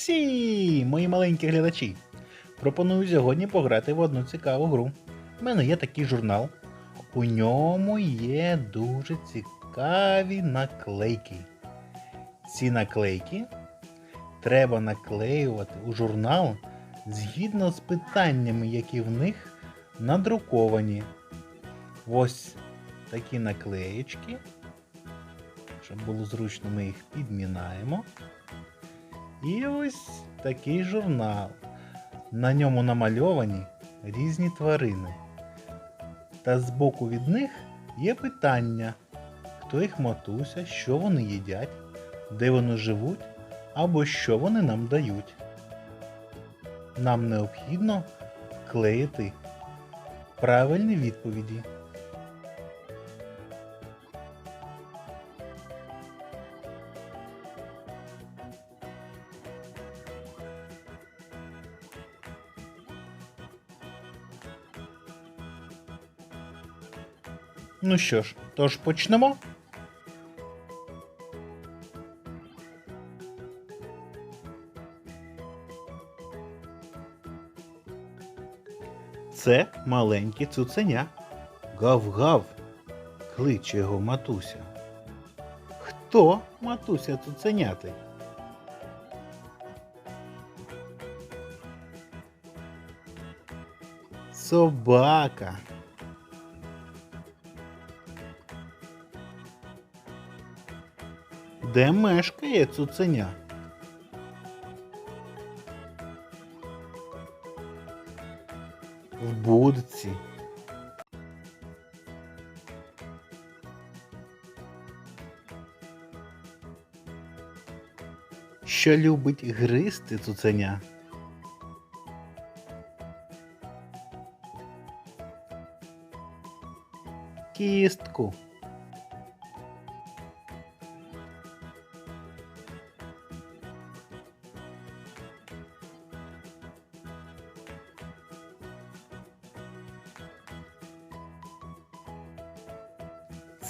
Мерсі, мої маленькі глядачі. Пропоную сьогодні пограти в одну цікаву гру. У мене є такий журнал. У ньому є дуже цікаві наклейки. Ці наклейки треба наклеювати у журнал згідно з питаннями, які в них надруковані. Ось такі наклеєчки. Щоб було зручно, ми їх підмінаємо. І ось такий журнал. На ньому намальовані різні тварини. Та збоку від них є питання, хто їх матуся, що вони їдять, де вони живуть або що вони нам дають. Нам необхідно вклеїти правильні відповіді. Ну що ж, тож почнемо. Це маленьке цуценя. Гав-гав, кличе його матуся. Хто матуся цуценяти? Собака. Де мешкає цуценя? В будці. Що любить гризти цуценя? Кістку.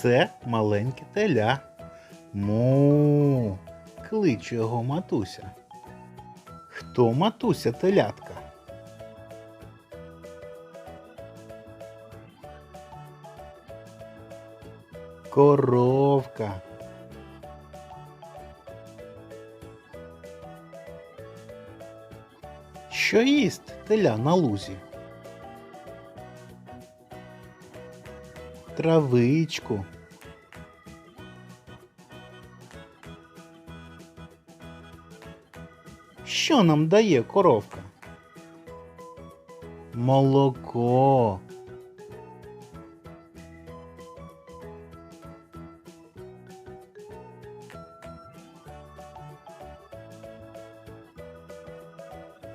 Це маленьке теля. Му. Кличе його матуся. Хто матуся телятка? Коровка. Що їсть теля на лузі? Травичку. Що нам дає коровка? Молоко.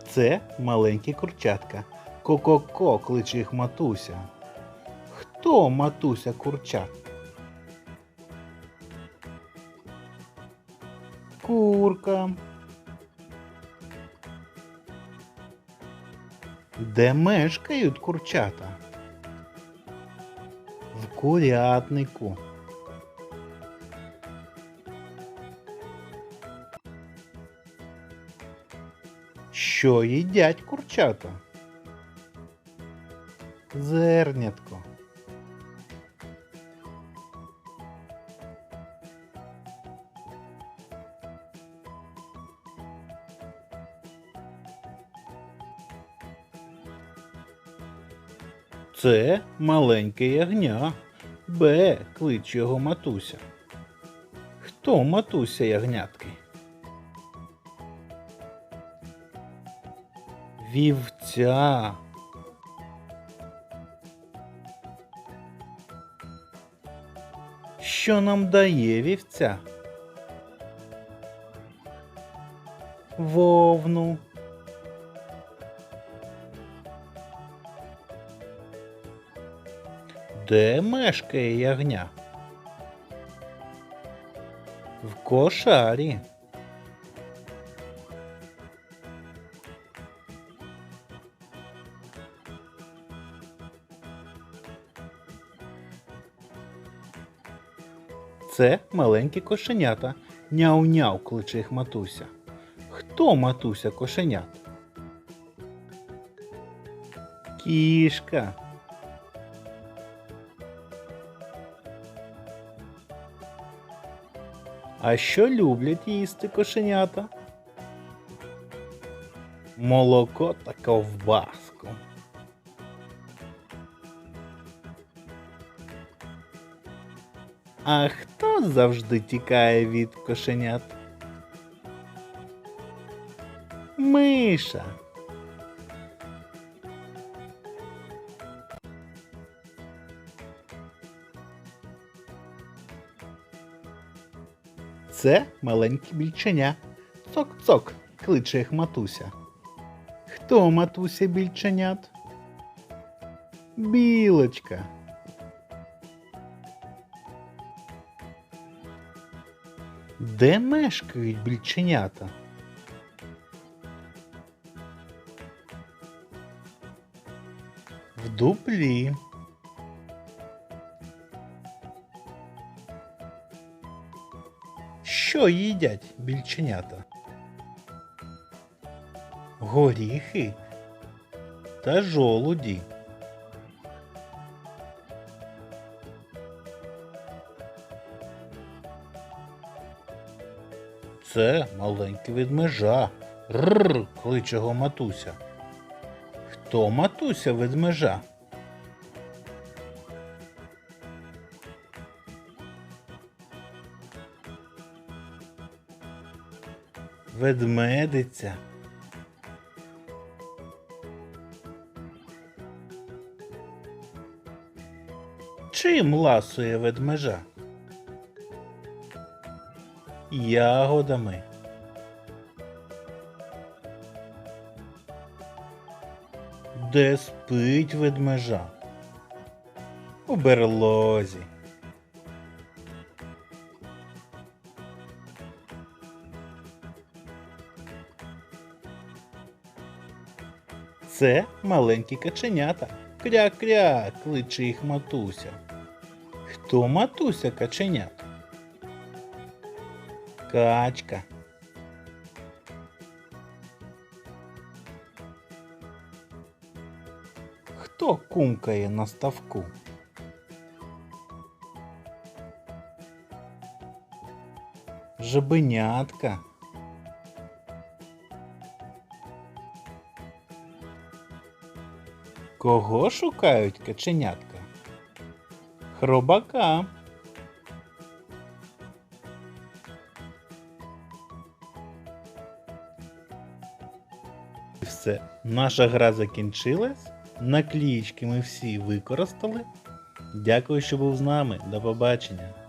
Це маленькі курчатка. Ко-ко-ко кличе їх матуся. Хто матуся курчат? Курка. Де мешкають курчата? В курятнику. Що їдять курчата? Зернятко. Це маленьке ягня. Б. кличе його матуся. Хто матуся ягнятки? Вівця. Що нам дає вівця? Вовну. Де мешкає ягня? В кошарі. Це маленькі кошенята. Няу-няу кличе їх матуся. Хто матуся кошенят? Кішка. А що люблять їсти кошенята? Молоко та ковбаску. А хто завжди тікає від кошенят? Миша. Це маленьке більченя. Цок-цок, кличе їх матуся. Хто матуся більченят? Білочка. Де мешкають більченята? В дуплі. Що їдять більченята? Горіхи та жолуді. Це маленький ведмежа. Рррр, кличе його матуся. Хто матуся ведмежа? Ведмедиця. Чим ласує ведмежа? Ягодами. Де спить ведмежа? У берлозі. Це маленькі каченята. Кря-кря, кличе їх матуся. Хто матуся каченят? Качка. Хто кумкає на ставку? Жабенятка. Кого шукають каченятка? Хробака. І Все, наша гра закінчилась. Наклеїчки ми всі використали. Дякую, що був з нами. До побачення.